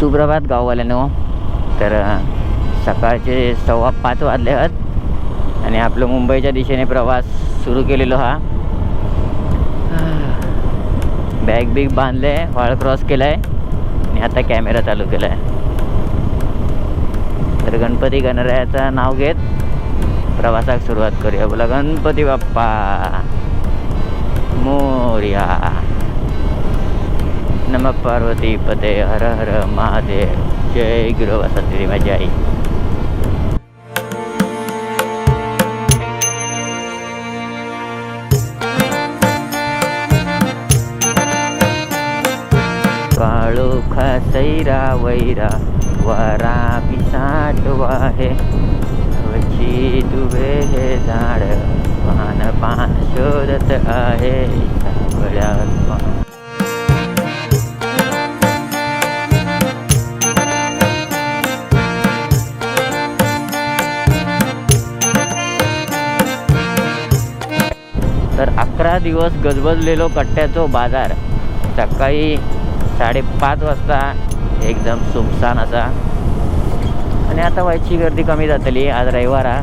सुप्रभात गाववाल्यानो. तर सकाळचे सव्वा पाच वाजले आहेत आणि आपलं मुंबईच्या दिशेने प्रवास सुरू केलेलो हा. बॅग बिग बांधले वाळ क्रॉस केलाय आणि आता कॅमेरा चालू केलाय. तर गणपती गणरायाचं नाव घेत प्रवासाक सुरुवात करूया. बोला गणपती बाप्पा. मोर्या. નમ પાર્વતી પદે હર હર મહાદેવ જય ગુરુ વસંતી મજાઈ કાળો ખસૈરા વૈરા વરા પિસાટ વાહે પછી દુવે હે ઝાડ પાન પાન શોધત આહે સાંભળ્યા अकरा दिवस गजबजलेलो कट्ट्याचो बाजार. सकाळी साडेपाच वाजता एकदम सुमसान असा. आणि आता व्हायची गर्दी कमी जातली. आज रविवार हा.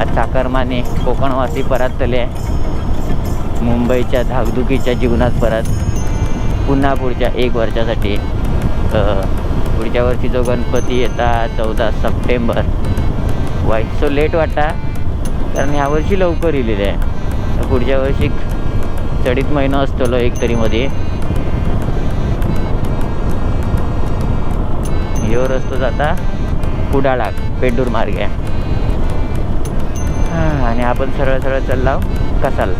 आज चाकरमाने कोकणवासी परतले मुंबईच्या धाकधुकीच्या जीवनात परत. पुन्हा पुढच्या एक वर्षासाठी पुढच्या वर्षी जो गणपती येता चौदा सप्टेंबर. व्हायचो लेट वाटता कारण ह्यावर्षी लवकर येलेले आहे पुढच्या वर्षी चढीत महिना असतलो एक तरी मध्ये. यो रस्तो जाता कुडाळाक पेंडूर मार्ग. आहे आणि आपण सरळ सरळ चाललाव कसाल?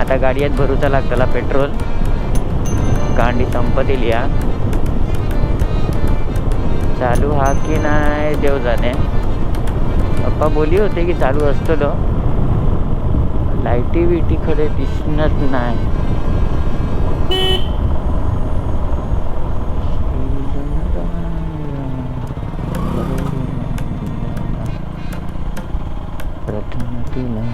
आता गाडयात भरूचा लागतला पेट्रोल. गांडी संपत येईल या चालू हा की नाही देव जाणे. पप्पा बोली होते की चालू असतो लाईटी बिटी खरे दिसणत नाही. प्रथम तुला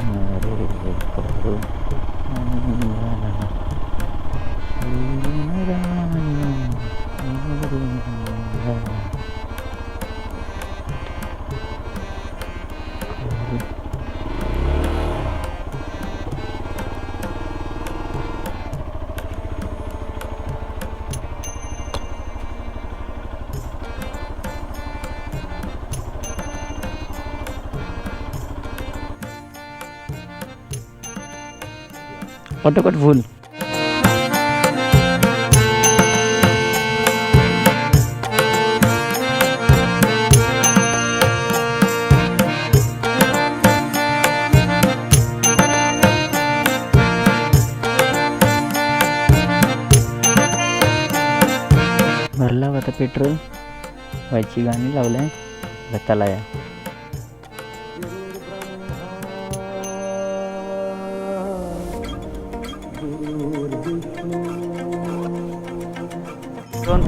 रे करू फुल भरला होता पेट्रोल व्हायची गाणी लावलं आहे या.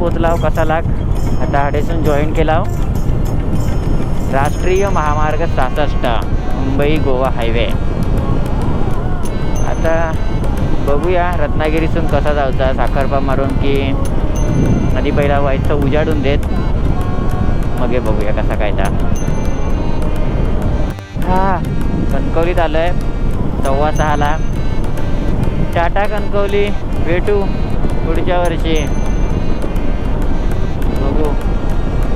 दोन पोचलाव हो कसा लाग आता हाडेसून जॉईन केलाव हो. राष्ट्रीय महामार्ग सहासष्ट मुंबई गोवा हायवे आता बघूया रत्नागिरीतून कसा जायचा साखरपा मारून की आधी पहिला व्हायचं उजाडून देत. मग बघूया कसा काय ता. हा कणकवलीत आलोय. सव्वा सहाला. टाटा कणकवली भेटू पुढच्या वर्षी.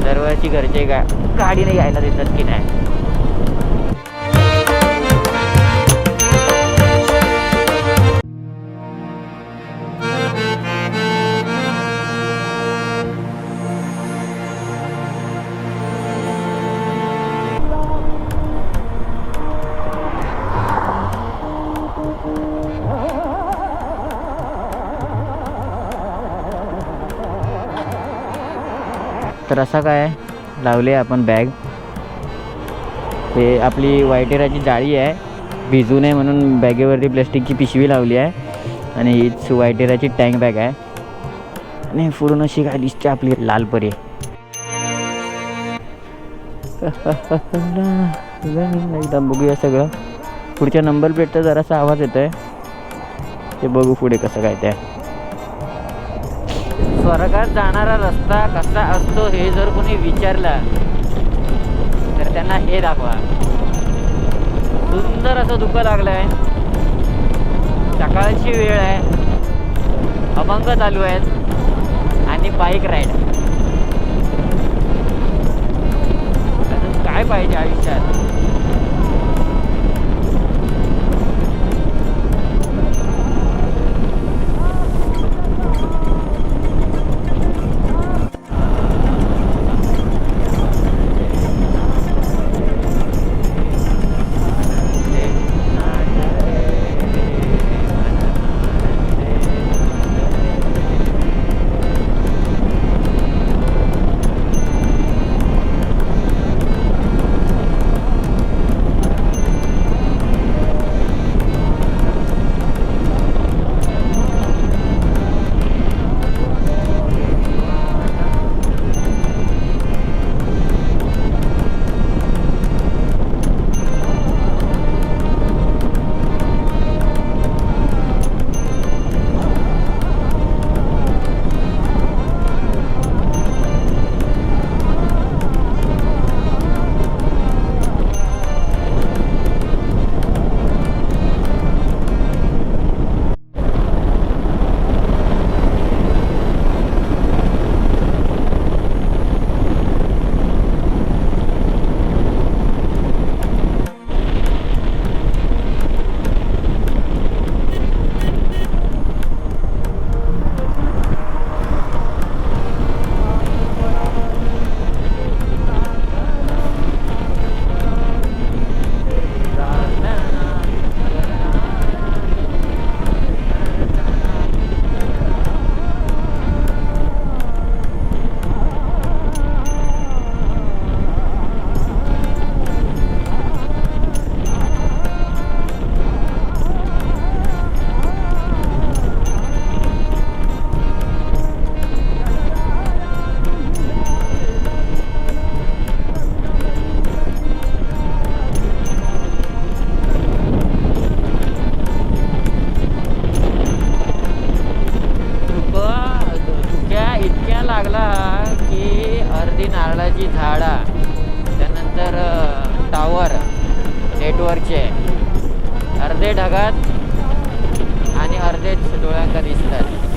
दरवर्षी घरचे गा गाडीने यायला देतात की नाही? तर असा काय लावले आपण बॅग हे आपली वायटेराची जाळी आहे. भिजू नये म्हणून बॅगेवरती प्लॅस्टिकची पिशवी लावली आहे. आणि हीच वायटेराची टँक बॅग आहे. आणि पूर्ण अशी काय दिसते आपली लालपरी एकदा बघूया सगळं. पुढच्या नंबर प्लेटचा जरासा आवाज येतो आहे ते बघू पुढे कसं काय ते. स्वर्गात जाणारा रस्ता कसा असतो हे जर कोणी विचारला तर त्यांना हे दाखवा. सुंदर असं दुःख लागलं आहे सकाळची वेळ आहे. अभंग चालू आहेत. आणि बाईक राईड अजून काय पाहिजे आयुष्यात? आणि अर्धेच डोळ्यांका दिसतात.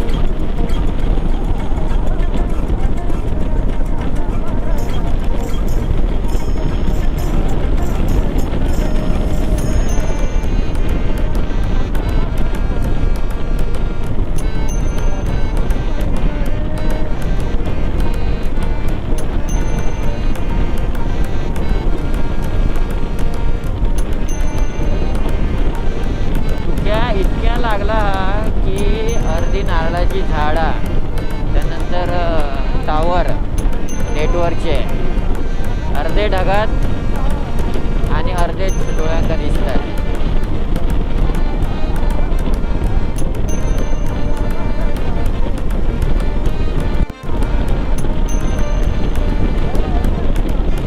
अर्धे ढगात आणि अर्धे डोळ्यांका दिसतात.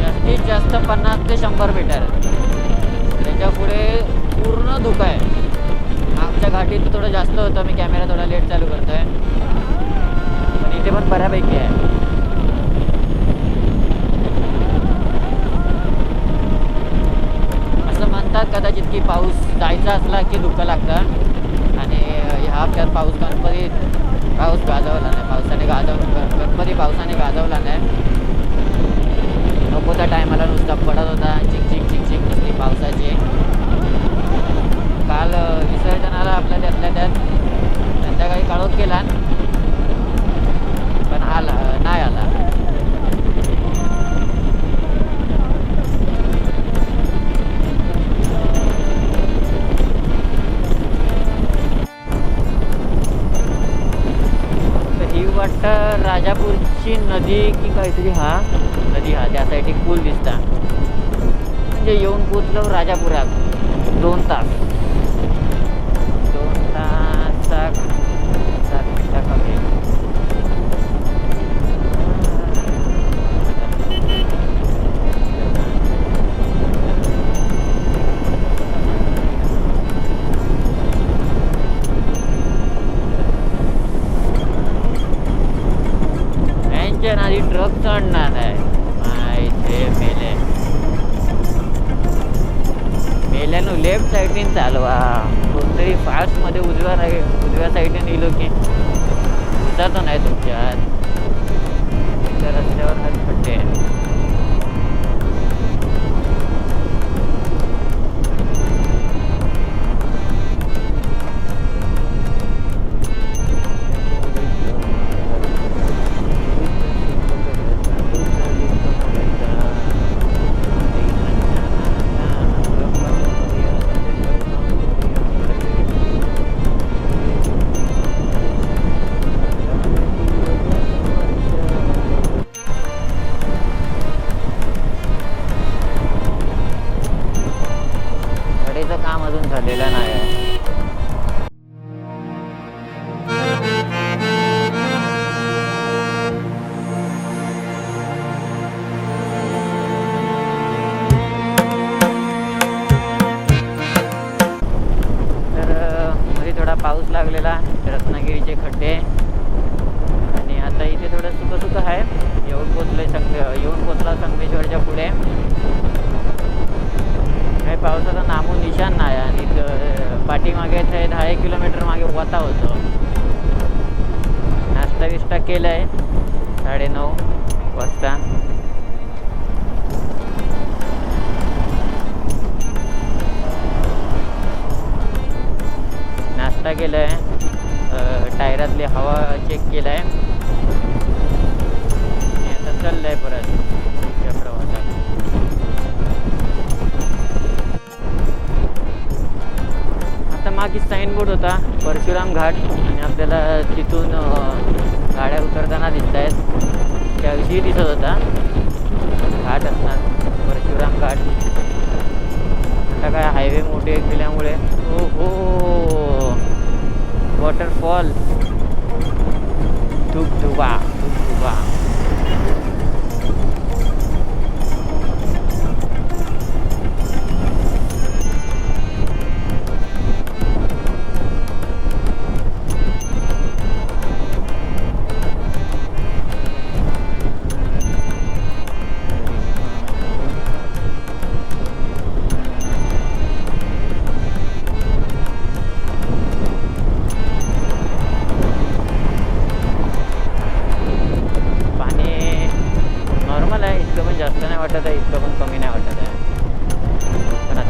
जास्तीत जास्त पन्नास ते शंभर मीटर. त्याच्या पुढे पूर्ण धुकं आहे. आमच्या घाटीत थोडं जास्त होतं मी कॅमेरा थोडा लेट चालू करतोय. पण इथे पण बऱ्यापैकी आहे असं म्हणतात कदाचित की पाऊस जायचा असला की धुकं लागतं. आणि ह्या हप्त्यात पाऊस गणपती पाऊस गाजवला नाही पावसाने गाजव गणपती पावसाने गाजवला नाही. नको त्या टायमाला नुसता पडत होता चिक चिक चिक चिक नुसती पावसाची. काल विसर्जनाला आपल्या त्यातल्या त्यात संध्याकाळी काळोख केला. पण आला नाही आला. राजापूरची नदी की काहीतरी हा नदी हा त्या साईड एक पूल दिसता. म्हणजे येऊन पोचलो राजापुरात दोन तास. साईडने चालवा कोणतरी फास्टमध्ये उजव्या राई उजव्या साईडने नेलो की जातो नाही तुमच्या धुबधुबा धुबधुबा पाणी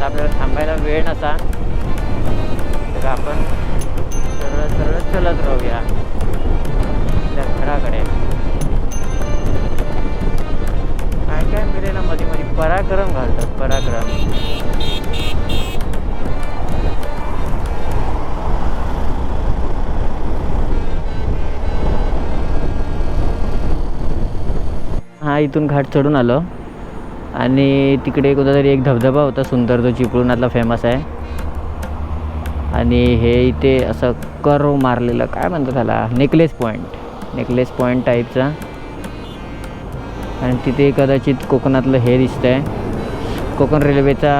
आता आपल्याला थांबायला वेळ नसा. तर आपण सरळ सरळ चलत राहूया. आपल्या घराकडे काय काय मिळेल ना मध्ये मध्ये? पराक्रम घालतात पराक्रम. हा इथून घाट चढून आलो. आणि तिकडे कुठंतरी एक धबधबा होता सुंदर तो चिपळूणातला फेमस आहे. आणि हे इथे असं कर्व मारलेलं काय म्हणतात त्याला? नेकलेस पॉईंट नेकलेस पॉईंट टाईपचा आणि तिथे कदाचित कोकणातलं हे दिसतंय. कोकण रेल्वेचा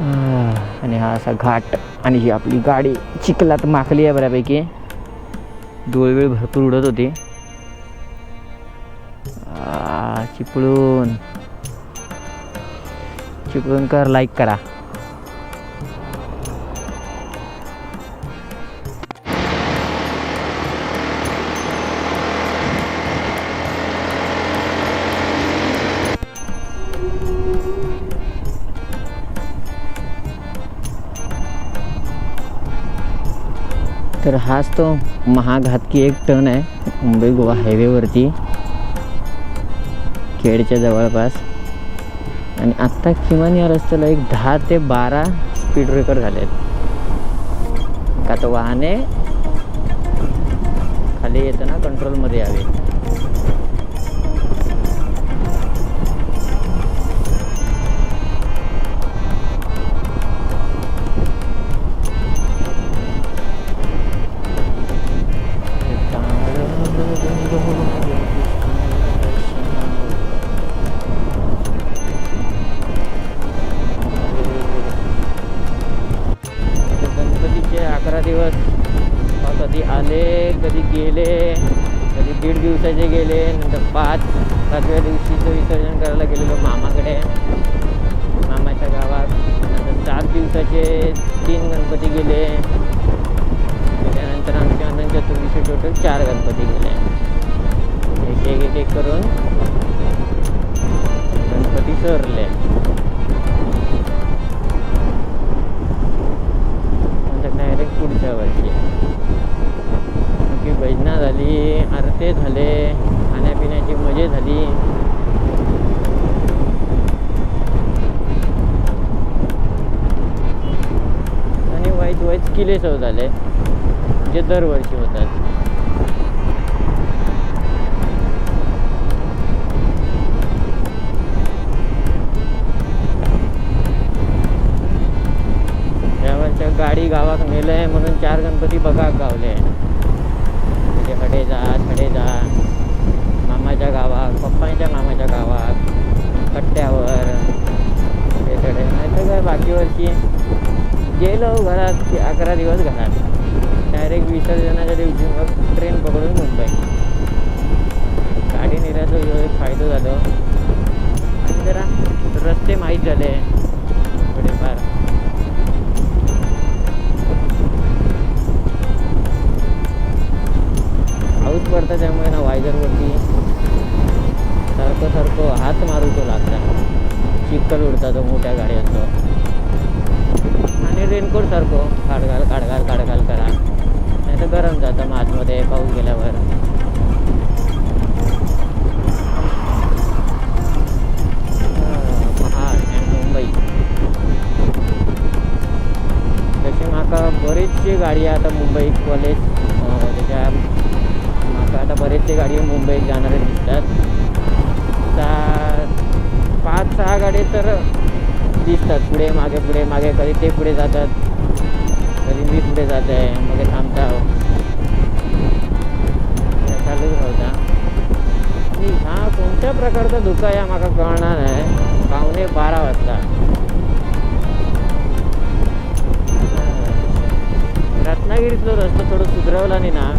आह, आणि हा असा घाट. आणि ही आपली गाडी चिखलात माखली आहे बऱ्यापैकी. डोळवेळ भरपूर उडत होती. चिपळूण चिपळूणकर लाईक करा तर हाच तो महाघातकी एक टर्न आहे मुंबई गोवा हायवेवरती खेडच्या जवळपास. आणि आत्ता किमान या रस्त्याला एक दहा ते बारा स्पीड ब्रेकर झाले आहेत. का तर वाहने खाली येताना कंट्रोलमध्ये यावे. किले सव झाले जे दरवर्षी होतात. यावरच्या गाडी गावात नेलंय म्हणून चार गणपती बघा गावले. म्हणजे हडे जा छडे जा. मामाच्या गावात पप्पांच्या मामाच्या गावात कट्ट्यावर. हे सगळे. नाही तर काय बाकी वर्षी गेलो घरात की अकरा दिवस घरात. डायरेक्ट विसर्जनाच्या दिवशी मग ट्रेन पकडून मुंबई. गाडी नेल्याचा ह्यो एक फायदा झालो. आणि जरा रस्ते माहीत झाले. थोडेफार. पाऊस पडतं त्यामुळे ना वायझरवरती सारखं सारखं हात मारूचो लागता चिक्कल उडता तो मोठ्या गाड्यांचा आणि रेनकोट सारखं काडघाल काडघाल काडघाल करा. नाही तर गरम जातं मग आतमध्ये पाऊस गेल्यावर. अं, महाड मुंबई. तशी म्हाका बरीचशी गाडी आता मुंबई कॉलेज त्याच्या माका आता बरेचशे गाडी मुंबईत जाणारे दिसतात. पाच सहा गाडी तर दिसतात. पुढे मागे पुढे मागे कधी ते पुढे जातात. कधी मी पुढे जात आहे. मग थांबता हो. चालूच राहता आणि हा कोणत्या प्रकारचा धुका या माका कळणार नाही पावणे बारा वाजता. रत्नागिरीतलो रस्ता थोडं सुधरवला नाही ना?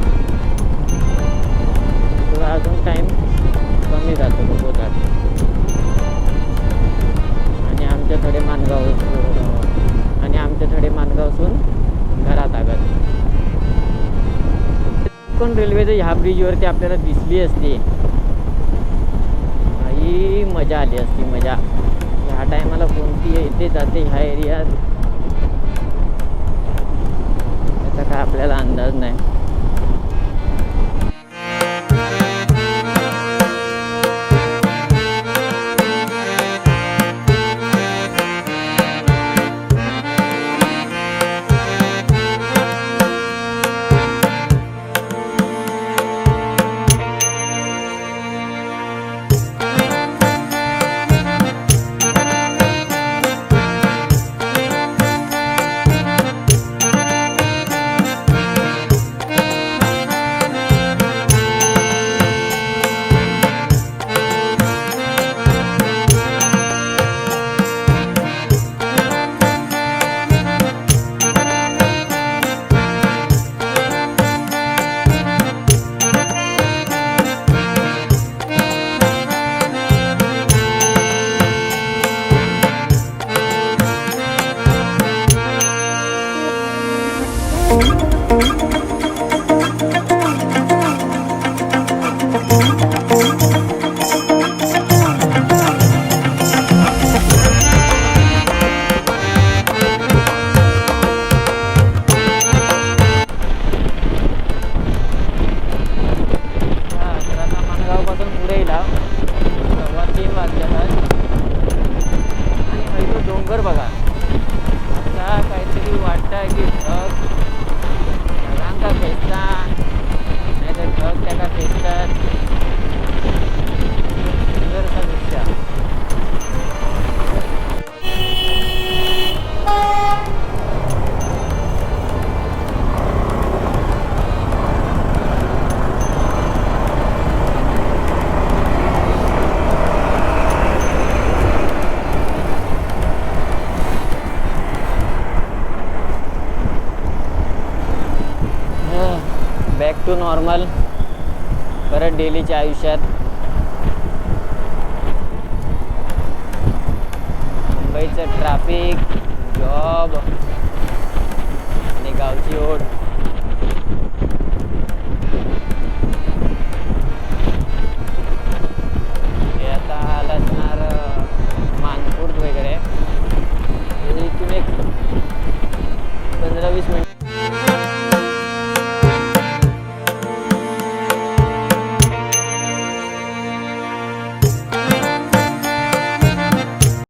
ब्रिजवरती आपल्याला दिसली असती. ही मजा आली असती मजा. ह्या टायमाला कोणती येते जाते ह्या एरियात? त्याचा काय आपल्याला अंदाज नाही. बॅक टू नॉर्मल परत डेलीच्या आयुष्यात. मुंबईचं ट्रॅफिक जॉब आणि गावची ओढ.